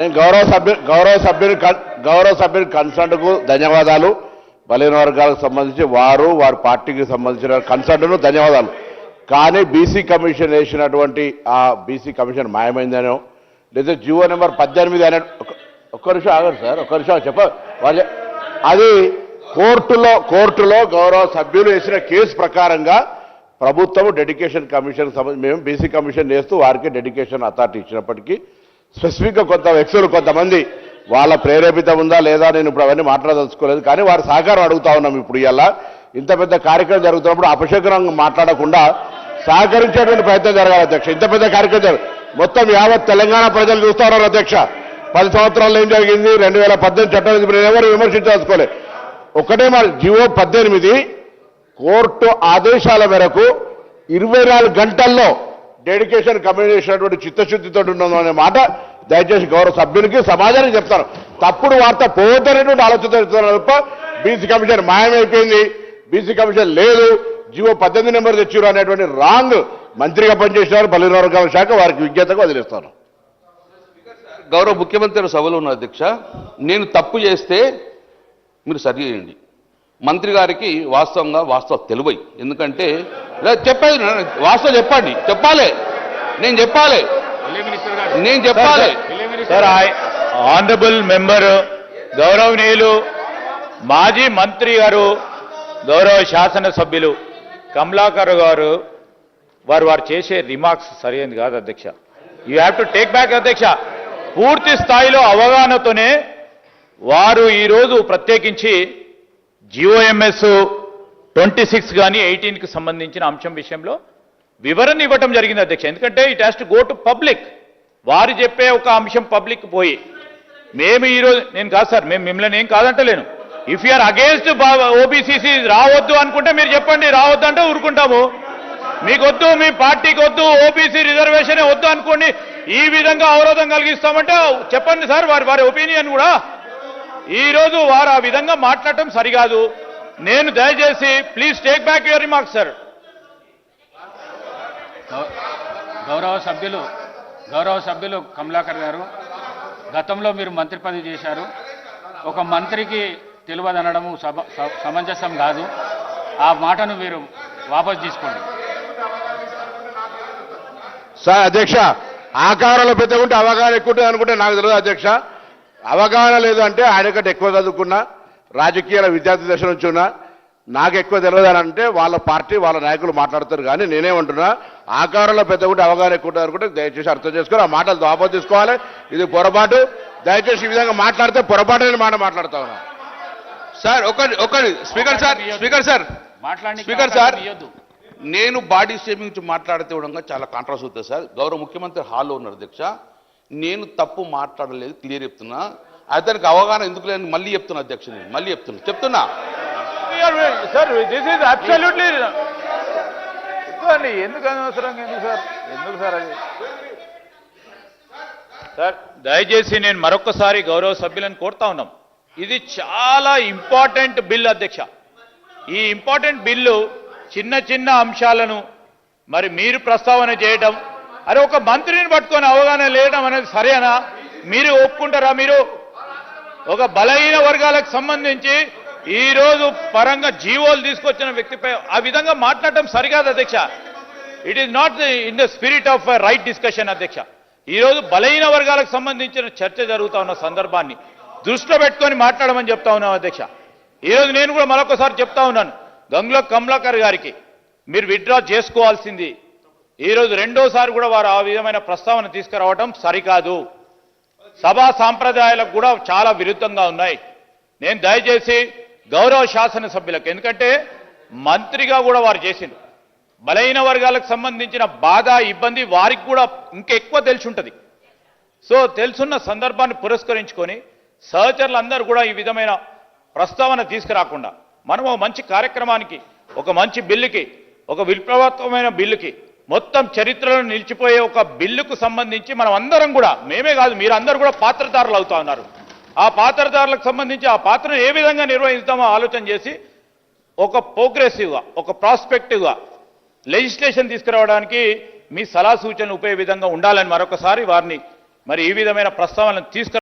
నేను గౌరవ సభ్యు గౌరవ సభ్యుని గౌరవ సభ్యుని కన్సల్ట్కు ధన్యవాదాలు. బలహీన వర్గాలకు సంబంధించి వారు వారి పార్టీకి సంబంధించిన కన్సల్ట్ను ధన్యవాదాలు. కానీ బీసీ కమిషన్ వేసినటువంటి ఆ బీసీ కమిషన్ మాయమైందనో లేదా జియో నెంబర్ పద్దెనిమిది అనే ఒక్క- ఒక్క నిమిషం ఆగరు సార్ ఒక్క నిమిషం చెప్ప అది కోర్టులో కోర్టులో గౌరవ సభ్యులు వేసిన కేసు ప్రకారంగా ప్రభుత్వం డెడికేషన్ కమిషన్ సంబంధించి మేము బీసీ కమిషన్ వేస్తూ వారికి డెడికేషన్ అథారిటీ ఇచ్చినప్పటికీ స్పెసిఫిక్గా కొంత వ్యక్తులు కొంతమంది వాళ్ళ ప్రేరేపిత ఉందా లేదా నేను ఇప్పుడు అవన్నీ మాట్లాడదలుచుకోలేదు. కానీ వారి సహకారం అడుగుతా ఉన్నాం ఇప్పుడు ఇలా ఇంత పెద్ద కార్యక్రమం జరుగుతున్నప్పుడు అపశకరంగా మాట్లాడకుండా సహకరించేటువంటి ప్రయత్నం జరగాలి అధ్యక్ష. ఇంత పెద్ద కార్యక్రమం మొత్తం యావత్ తెలంగాణ ప్రజలు చూస్తా ఉన్నారు అధ్యక్ష. పది సంవత్సరాల్లో ఏం జరిగింది? రెండు వేల పద్దెనిమిది చట్టం ఇప్పుడు ఎవరు విమర్శించదలుచుకోలేదు ఒకటే మరి జివో పద్దెనిమిది కోర్టు ఆదేశాల మేరకు ఇరవై నాలుగు గంటల్లో డెడికేషన్ కమిటీ చేసినటువంటి చిత్తశుద్ధితో ఉన్నాం అనే మాట దయచేసి గౌరవ సభ్యునికి సమాజానికి చెప్తాను. తప్పుడు వార్త పోతనేటువంటి ఆలోచన చెప్తున్నారు తప్ప బీసీ కమిషన్ మాయమైపోయింది. బీసీ కమిషన్ లేదు. జీవో పద్దెనిమిది నెంబర్ తెచ్చారు అనేటువంటి రాంగ్ మంత్రిగా పనిచేసినారు బలిన వర్గాల శాఖ. వారికి విజ్ఞతగా వదిలేస్తాను. గౌరవ ముఖ్యమంత్రి సభలో ఉన్న అధ్యక్ష నేను తప్పు చేస్తే మీరు సరి చేయండి. మంత్రి గారికి వాస్తవంగా వాస్తవ తెలివై. ఎందుకంటే చెప్పేది వాస్తవం చెప్పండి. చెప్పాలి. నేను చెప్పాలి. నేను చెప్పాలి. సార్ ఆనరబుల్ మెంబర్ గౌరవనీయులు మాజీ మంత్రి గారు గౌరవ శాసనసభ్యులు కమలాకర్ గారు వారు వారు చేసే రిమార్క్స్ సరైనది కాదు అధ్యక్ష. You have to take back అధ్యక్ష. పూర్తి స్థాయిలో అవగాహనతోనే వారు ఈరోజు ప్రత్యేకించి జిఓఎంఎస్ ట్వంటీ సిక్స్ కానీ ఎయిటీన్కి సంబంధించిన అంశం విషయంలో వివరణ ఇవ్వటం జరిగింది అధ్యక్ష. ఎందుకంటే it has to go to public. వారు చెప్పే ఒక అంశం పబ్లిక్ పోయి. మేము ఈరోజు నేను కాదు సార్ మేము మిమ్మల్ని ఏం కాదంటలేను. ఇఫ్ యూఆర్ అగేన్స్ట్ ఓబీసీసీ రావద్దు అనుకుంటే మీరు చెప్పండి రావద్దు అంటే ఊరుకుంటాము. మీకొద్దు మీ పార్టీకి వద్దు ఓబీసీ రిజర్వేషన్ వద్దు అనుకోండి ఈ విధంగా అవరోధం కలిగిస్తామంటే చెప్పండి సార్ వారి వారి ఒపీనియన్ కూడా. ఈ రోజు వారు ఆ విధంగా మాట్లాడటం సరికాదు. నేను దయచేసి please take back your remarks sir. గౌ- గౌరవ సభ్యులు గౌరవ సభ్యులు కమలాకర్ గారు గతంలో మీరు మంత్రి పదవి చేశారు. ఒక మంత్రికి తెలియదనడము సమంజసం కాదు. ఆ మాటను మీరు వాపస్ తీసుకోండి. సార్ అధ్యక్ష ఆకారంలో పెద్ద ఉంటే అవగాహన ఎక్కువ ఉంటుంది అనుకుంటే నాకు తెలియదు అధ్యక్ష. అవగాహన లేదు అంటే ఆయన కంటే ఎక్కువ చదువుకున్నా. రాజకీయాల విద్యార్థి దశ నుంచి ఉన్నా నాకు ఎక్కువ తెలియదు అని అంటే వాళ్ళ పార్టీ వాళ్ళ నాయకులు మాట్లాడతారు కానీ నేనేమంటున్నా ఆకారంలో పెద్ద ఉంటే అవగాహన ఎక్కువ అనుకుంటే దయచేసి అర్థం చేసుకొని ఆ మాటలు వాపసు తీసుకోవాలి. ఇది పొరపాటు. దయచేసి ఈ విధంగా మాట్లాడితే పొరపాటు అనే మాట మాట్లాడుతా ఉన్నా. సార్ ఒక ఒక స్పీకర్ సార్ స్పీకర్ సార్ మాట్లాడి స్పీకర్ సార్ నేను బాడీ షేమింగ్ మాట్లాడితే ఉండగా చాలా కాంట్రాస్ అవుతుంది సార్. గౌరవ ముఖ్యమంత్రి హాల్లో ఉన్నారు అధ్యక్ష. నేను తప్పు మాట్లాడలేదు క్లియర్ చెప్తున్నా. అతనికి అవగాహన ఎందుకు లేని మళ్ళీ చెప్తున్నా అధ్యక్ష నేను మళ్ళీ చెప్తున్నా. చెప్తున్నా. సార్ దిస్ ఈజ్ అబ్సల్యూట్లీ ఎందుకు అనవసరంగా ఎందుకు సార్ ఎందుకు సార్ అది? సార్ దయచేసి నేను మరొకసారి గౌరవ సభ్యులను కోరుతా ఉన్నాం. ఇది చాలా ఇంపార్టెంట్ బిల్ అధ్యక్ష. ఈ ఇంపార్టెంట్ బిల్లు చిన్న చిన్న అంశాలను మరి మీరు ప్రస్తావన చేయడం అరే ఒక మంత్రిని పట్టుకొని అవగాహన లేయడం అనేది సరేనా? మీరు ఒప్పుకుంటారా? మీరు ఒక బలహీన వర్గాలకు సంబంధించి ఈ రోజు పరంగా జీవోలు తీసుకొచ్చిన వ్యక్తిపై ఆ విధంగా మాట్లాడటం సరికాదు అధ్యక్ష. It is not in the spirit of right discussion అధ్యక్ష. ఈ రోజు బలహీన వర్గాలకు సంబంధించిన చర్చ జరుగుతా ఉన్న సందర్భాన్ని దృష్టిలో పెట్టుకొని మాట్లాడమని చెప్తా ఉన్నాం అధ్యక్ష. ఈ రోజు నేను కూడా మరొకసారి చెప్తా ఉన్నాను. గంగుల కమలాకర్ గారికి మీరు విత్డ్రా చేసుకోవాల్సింది. ఈరోజు రెండోసారి కూడా వారు ఆ విధమైన ప్రస్తావన తీసుకురావడం సరికాదు. సభా సాంప్రదాయాలకు కూడా చాలా విరుద్ధంగా ఉన్నాయి. నేను దయచేసి గౌరవ శాసనసభ్యులకు ఎందుకంటే మంత్రిగా కూడా వారు చేసిండు బలహీన వర్గాలకు సంబంధించిన బాధ ఇబ్బంది వారికి కూడా ఇంకెక్కువ తెలిసి ఉంటుంది సో తెలుసున్న సందర్భాన్ని పురస్కరించుకొని సహచరులందరూ కూడా ఈ విధమైన ప్రస్తావన తీసుకురాకుండా మనం మంచి కార్యక్రమానికి ఒక మంచి బిల్లుకి ఒక విప్లవాత్మకమైన బిల్లుకి మొత్తం చరిత్రలో నిలిచిపోయే ఒక బిల్లుకు సంబంధించి మనం అందరం కూడా మేమే కాదు మీరు అందరూ కూడా పాత్రదారులు అవుతా ఉన్నారు. ఆ పాత్రదారులకు సంబంధించి ఆ పాత్రను ఏ విధంగా నిర్వహిస్తామో ఆలోచన చేసి ఒక ప్రోగ్రెసివ్గా ఒక ప్రాస్పెక్టివ్గా లెజిస్లేషన్ తీసుకురావడానికి మీ సలహా సూచనలు ఉపయోగ విధంగా ఉండాలని మరొకసారి వారిని మరి ఈ విధమైన ప్రస్తావనలు తీసుకు